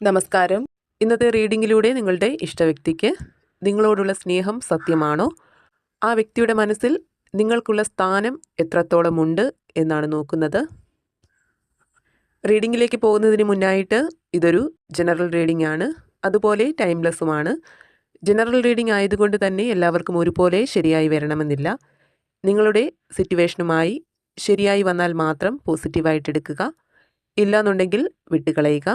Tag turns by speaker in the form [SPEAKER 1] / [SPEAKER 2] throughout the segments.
[SPEAKER 1] നമസ്കാരം. ഇന്നത്തെ റീഡിങ്ങിലൂടെ നിങ്ങളുടെ ഇഷ്ടവ്യക്തിക്ക് നിങ്ങളോടുള്ള സ്നേഹം സത്യമാണോ? ആ വ്യക്തിയുടെ മനസ്സിൽ നിങ്ങൾക്കുള്ള സ്ഥാനം എത്രത്തോളമുണ്ട് എന്നാണ് നോക്കുന്നത്. റീഡിങ്ങിലേക്ക് പോകുന്നതിന് മുന്നായിട്ട് ഇതൊരു ജനറൽ റീഡിംഗ് ആണ് അതുപോലെ ടൈംലെസ്സുമാണ്. ജനറൽ റീഡിംഗ് ആയതുകൊണ്ട് തന്നെ എല്ലാവർക്കും ഒരുപോലെ ശരിയായി വരണമെന്നില്ല. നിങ്ങളുടെ സിറ്റുവേഷനുമായി ശരിയായി വന്നാൽ മാത്രം പോസിറ്റീവായിട്ട് എടുക്കുക ഇല്ലാന്നുണ്ടെങ്കിൽ വിട്ടുകളയുക.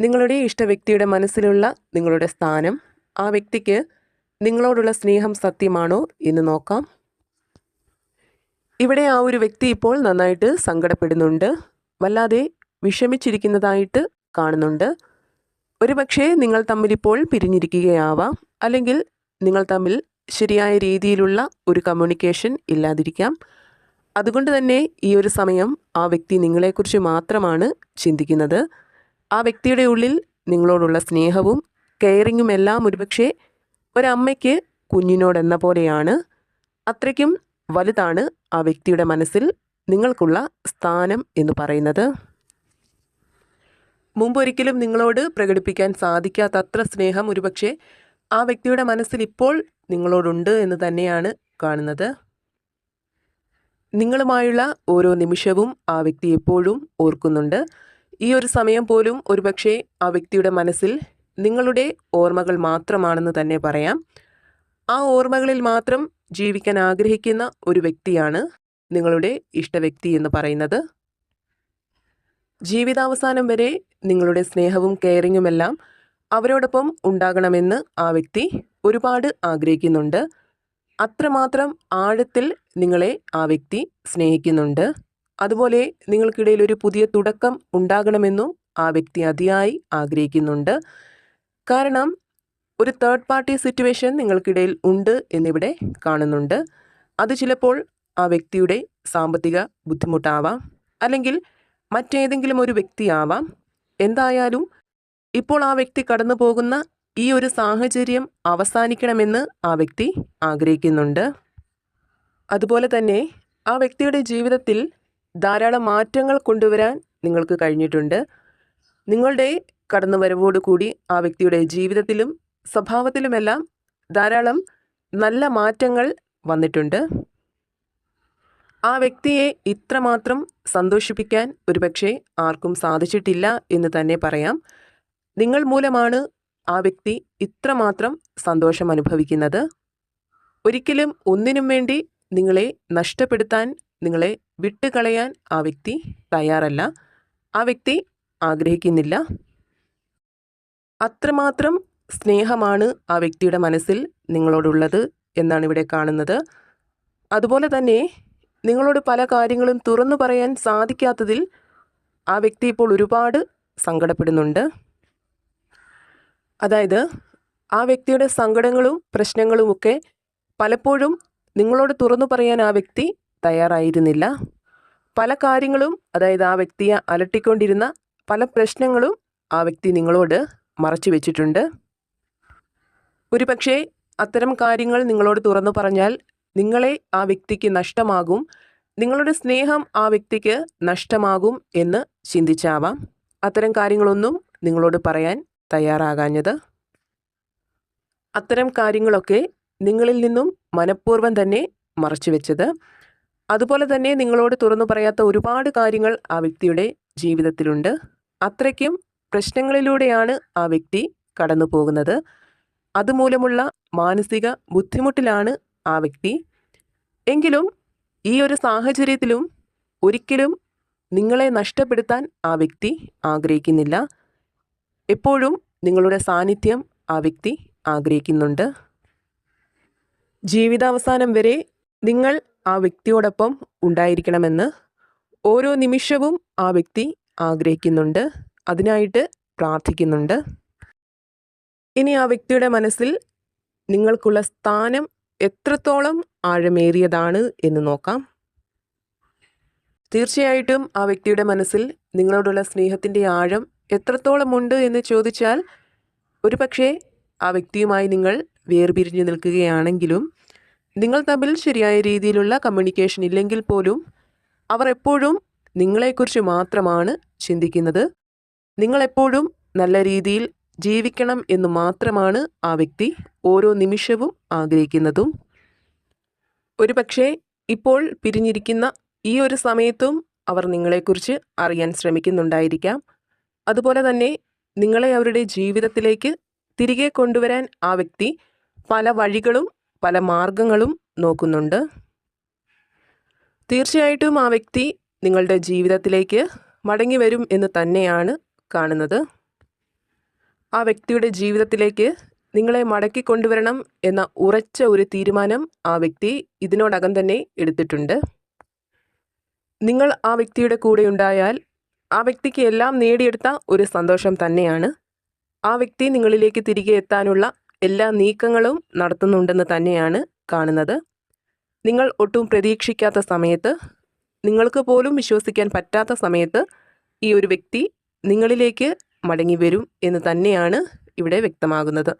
[SPEAKER 1] നിങ്ങളുടെ ഇഷ്ട വ്യക്തിയുടെ മനസ്സിലുള്ള നിങ്ങളുടെ സ്ഥാനം ആ വ്യക്തിക്ക് നിങ്ങളോടുള്ള സ്നേഹം സത്യമാണോ എന്ന് നോക്കാം. ഇവിടെ ആ ഒരു വ്യക്തി ഇപ്പോൾ നന്നായിട്ട് സങ്കടപ്പെടുന്നുണ്ട്. വല്ലാതെ വിഷമിച്ചിരിക്കുന്നതായിട്ട് കാണുന്നുണ്ട്. ഒരുപക്ഷേ നിങ്ങൾ തമ്മിലിപ്പോൾ പിരിഞ്ഞിരിക്കുകയാവാം അല്ലെങ്കിൽ നിങ്ങൾ തമ്മിൽ ശരിയായ രീതിയിലുള്ള ഒരു കമ്മ്യൂണിക്കേഷൻ ഇല്ലാതിരിക്കാം. അതുകൊണ്ട് തന്നെ ഈ ഒരു സമയം ആ വ്യക്തി നിങ്ങളെക്കുറിച്ച് മാത്രമാണ് ചിന്തിക്കുന്നത്. ആ വ്യക്തിയുടെ ഉള്ളിൽ നിങ്ങളോടുള്ള സ്നേഹവും കെയറിങ്ങും എല്ലാം ഒരുപക്ഷെ ഒരമ്മയ്ക്ക് കുഞ്ഞിനോടെന്ന പോലെയാണ്. അത്രയ്ക്കും വലുതാണ് ആ വ്യക്തിയുടെ മനസ്സിൽ നിങ്ങൾക്കുള്ള സ്ഥാനം എന്ന് പറയുന്നത്. മുമ്പൊരിക്കലും നിങ്ങളോട് പ്രകടിപ്പിക്കാൻ സാധിക്കാത്തത്ര സ്നേഹം ഒരുപക്ഷെ ആ വ്യക്തിയുടെ മനസ്സിൽ ഇപ്പോൾ നിങ്ങളോടുണ്ട് എന്ന് തന്നെയാണ് കാണുന്നത്. നിങ്ങളുമായുള്ള ഓരോ നിമിഷവും ആ വ്യക്തി എപ്പോഴും ഓർക്കുന്നുണ്ട്. ഈ ഒരു സമയം പോലും ഒരുപക്ഷെ ആ വ്യക്തിയുടെ മനസ്സിൽ നിങ്ങളുടെ ഓർമ്മകൾ മാത്രമാണെന്ന് തന്നെ പറയാം. ആ ഓർമ്മകളിൽ മാത്രം ജീവിക്കാൻ ആഗ്രഹിക്കുന്ന ഒരു വ്യക്തിയാണ് നിങ്ങളുടെ ഇഷ്ടവ്യക്തി എന്ന് പറയുന്നത്. ജീവിതാവസാനം വരെ നിങ്ങളുടെ സ്നേഹവും കെയറിങ്ങുമെല്ലാം അവരോടൊപ്പം ഉണ്ടാകണമെന്ന് ആ വ്യക്തി ഒരുപാട് ആഗ്രഹിക്കുന്നുണ്ട്. അത്രമാത്രം ആഴത്തിൽ നിങ്ങളെ ആ വ്യക്തി സ്നേഹിക്കുന്നുണ്ട്. അതുപോലെ നിങ്ങൾക്കിടയിൽ ഒരു പുതിയ തുടക്കം ഉണ്ടാകണമെന്നും ആ വ്യക്തി അതിയായി ആഗ്രഹിക്കുന്നുണ്ട്. കാരണം ഒരു തേർഡ് പാർട്ടി സിറ്റുവേഷൻ നിങ്ങൾക്കിടയിൽ ഉണ്ട് എന്നിവിടെ കാണുന്നുണ്ട്. അത് ചിലപ്പോൾ ആ വ്യക്തിയുടെ സാമ്പത്തിക ബുദ്ധിമുട്ടാവാം അല്ലെങ്കിൽ മറ്റേതെങ്കിലും ഒരു വ്യക്തിയാവാം. എന്തായാലും ഇപ്പോൾ ആ വ്യക്തി കടന്നു പോകുന്ന ഈ ഒരു സാഹചര്യം അവസാനിക്കണമെന്ന് ആ വ്യക്തി ആഗ്രഹിക്കുന്നുണ്ട്. അതുപോലെ തന്നെ ആ വ്യക്തിയുടെ ജീവിതത്തിൽ ധാരാളം മാറ്റങ്ങൾ കൊണ്ടുവരാൻ നിങ്ങൾക്ക് കഴിഞ്ഞിട്ടുണ്ട്. നിങ്ങളുടെ കടന്നുവരവോടുകൂടി ആ വ്യക്തിയുടെ ജീവിതത്തിലും സ്വഭാവത്തിലുമെല്ലാം ധാരാളം നല്ല മാറ്റങ്ങൾ വന്നിട്ടുണ്ട്. ആ വ്യക്തിയെ ഇത്രമാത്രം സന്തോഷിപ്പിക്കാൻ ഒരുപക്ഷെ ആർക്കും സാധിച്ചിട്ടില്ല എന്ന് തന്നെ പറയാം. നിങ്ങൾ മൂലമാണ് ആ വ്യക്തി ഇത്രമാത്രം സന്തോഷം അനുഭവിക്കുന്നത് ഒരിക്കലും ഒന്നിനും വേണ്ടി നിങ്ങളെ നഷ്ടപ്പെടുത്താൻ നിങ്ങളെ വിട്ടുകളയാൻ ആ വ്യക്തി തയ്യാറല്ല. ആ വ്യക്തി ആഗ്രഹിക്കുന്നില്ല. അത്രമാത്രം സ്നേഹമാണ് ആ വ്യക്തിയുടെ മനസ്സിൽ നിങ്ങളോടുള്ളത് എന്നാണ് ഇവിടെ കാണുന്നത്. അതുപോലെ തന്നെ നിങ്ങളോട് പല കാര്യങ്ങളും തുറന്നു പറയാൻ സാധിക്കാത്തതിൽ ആ വ്യക്തി ഇപ്പോൾ ഒരുപാട് സങ്കടപ്പെടുന്നുണ്ട്. അതായത് ആ വ്യക്തിയുടെ സങ്കടങ്ങളും പ്രശ്നങ്ങളുമൊക്കെ പലപ്പോഴും നിങ്ങളോട് തുറന്നു പറയാൻ ആ വ്യക്തി തയ്യാറായിരുന്നില്ല. പല കാര്യങ്ങളും അതായത് ആ വ്യക്തിയെ അലട്ടിക്കൊണ്ടിരുന്ന പല പ്രശ്നങ്ങളും ആ വ്യക്തി നിങ്ങളോട് മറച്ചു വെച്ചിട്ടുണ്ട്. ഒരു പക്ഷേ അത്തരം കാര്യങ്ങൾ നിങ്ങളോട് തുറന്നു പറഞ്ഞാൽ നിങ്ങളെ ആ വ്യക്തിക്ക് നഷ്ടമാകും. നിങ്ങളുടെ സ്നേഹം ആ വ്യക്തിക്ക് നഷ്ടമാകും എന്ന് ചിന്തിച്ചാവാം. അത്തരം കാര്യങ്ങളൊന്നും നിങ്ങളോട് പറയാൻ തയ്യാറാകാഞ്ഞത്. അത്തരം കാര്യങ്ങളൊക്കെ നിങ്ങളിൽ നിന്നും മനഃപൂർവം തന്നെ മറച്ചു വെച്ചത്. അതുപോലെ തന്നെ നിങ്ങളോട് തുറന്നു പറയാത്ത ഒരുപാട് കാര്യങ്ങൾ ആ വ്യക്തിയുടെ ജീവിതത്തിലുണ്ട്. അത്രയ്ക്കും പ്രശ്നങ്ങളിലൂടെയാണ് ആ വ്യക്തി കടന്നു പോകുന്നത്. അതുമൂലമുള്ള മാനസിക ബുദ്ധിമുട്ടിലാണ് ആ വ്യക്തി. എങ്കിലും ഈ ഒരു സാഹചര്യത്തിലും ഒരിക്കലും നിങ്ങളെ നഷ്ടപ്പെടുത്താൻ ആ വ്യക്തി ആഗ്രഹിക്കുന്നില്ല. എപ്പോഴും നിങ്ങളുടെ സാന്നിധ്യം ആ വ്യക്തി ആഗ്രഹിക്കുന്നുണ്ട്. ജീവിതാവസാനം വരെ നിങ്ങൾ ആ വ്യക്തിയോടൊപ്പം ഉണ്ടായിരിക്കണമെന്ന് ഓരോ നിമിഷവും ആ വ്യക്തി ആഗ്രഹിക്കുന്നുണ്ട്. അതിനായിട്ട് പ്രാർത്ഥിക്കുന്നുണ്ട്. ഇനി ആ വ്യക്തിയുടെ മനസ്സിൽ നിങ്ങൾക്കുള്ള സ്ഥാനം എത്രത്തോളം ആഴമേറിയതാണ് എന്ന് നോക്കാം. തീർച്ചയായിട്ടും ആ വ്യക്തിയുടെ മനസ്സിൽ നിങ്ങളോടുള്ള സ്നേഹത്തിന്റെ ആഴം എത്രത്തോളം ഉണ്ട് എന്ന് ചോദിച്ചാൽ ഒരു പക്ഷേ ആ വ്യക്തിയുമായി നിങ്ങൾ വേർപിരിഞ്ഞു നിൽക്കുകയാണെങ്കിലും നിങ്ങൾ തമ്മിൽ ശരിയായ രീതിയിലുള്ള കമ്മ്യൂണിക്കേഷൻ ഇല്ലെങ്കിൽ പോലും അവർ എപ്പോഴും നിങ്ങളെക്കുറിച്ച് മാത്രമാണ് ചിന്തിക്കുന്നത്. നിങ്ങളെപ്പോഴും നല്ല രീതിയിൽ ജീവിക്കണം എന്ന് മാത്രമാണ് ആ വ്യക്തി ഓരോ നിമിഷവും ആഗ്രഹിക്കുന്നതും. ഒരുപക്ഷെ ഇപ്പോൾ പിരിഞ്ഞിരിക്കുന്ന ഈ ഒരു സമയത്തും അവർ നിങ്ങളെക്കുറിച്ച് അറിയാൻ ശ്രമിക്കുന്നുണ്ടായിരിക്കാം. അതുപോലെ തന്നെ നിങ്ങളെ അവരുടെ ജീവിതത്തിലേക്ക് തിരികെ കൊണ്ടുവരാൻ ആ വ്യക്തി പല വഴികളും പല മാർഗങ്ങളും നോക്കുന്നുണ്ട്. തീർച്ചയായിട്ടും ആ വ്യക്തി നിങ്ങളുടെ ജീവിതത്തിലേക്ക് മടങ്ങി വരും എന്ന് തന്നെയാണ് കാണുന്നത്. ആ വ്യക്തിയുടെ ജീവിതത്തിലേക്ക് നിങ്ങളെ മടക്കി കൊണ്ടുവരണം എന്ന ഉറച്ച ഒരു തീരുമാനം ആ വ്യക്തി ഇതിനോടകം തന്നെ എടുത്തിട്ടുണ്ട്. നിങ്ങൾ ആ വ്യക്തിയുടെ കൂടെ ഉണ്ടായാൽ ആ വ്യക്തിക്ക് എല്ലാം നേടിയെടുത്ത ഒരു സന്തോഷം തന്നെയാണ്. ആ വ്യക്തി നിങ്ങളിലേക്ക് തിരികെ എത്താനുള്ള എല്ലാ നീക്കങ്ങളും നടത്തുന്നുണ്ടെന്ന് തന്നെയാണ് കാണുന്നത്. നിങ്ങൾ ഒട്ടും പ്രതീക്ഷിക്കാത്ത സമയത്ത് നിങ്ങൾക്ക് പോലും വിശ്വസിക്കാൻ പറ്റാത്ത സമയത്ത് ഈ ഒരു വ്യക്തി നിങ്ങളിലേക്ക് മടങ്ങി വരും എന്ന് തന്നെയാണ് ഇവിടെ വ്യക്തമാകുന്നത്.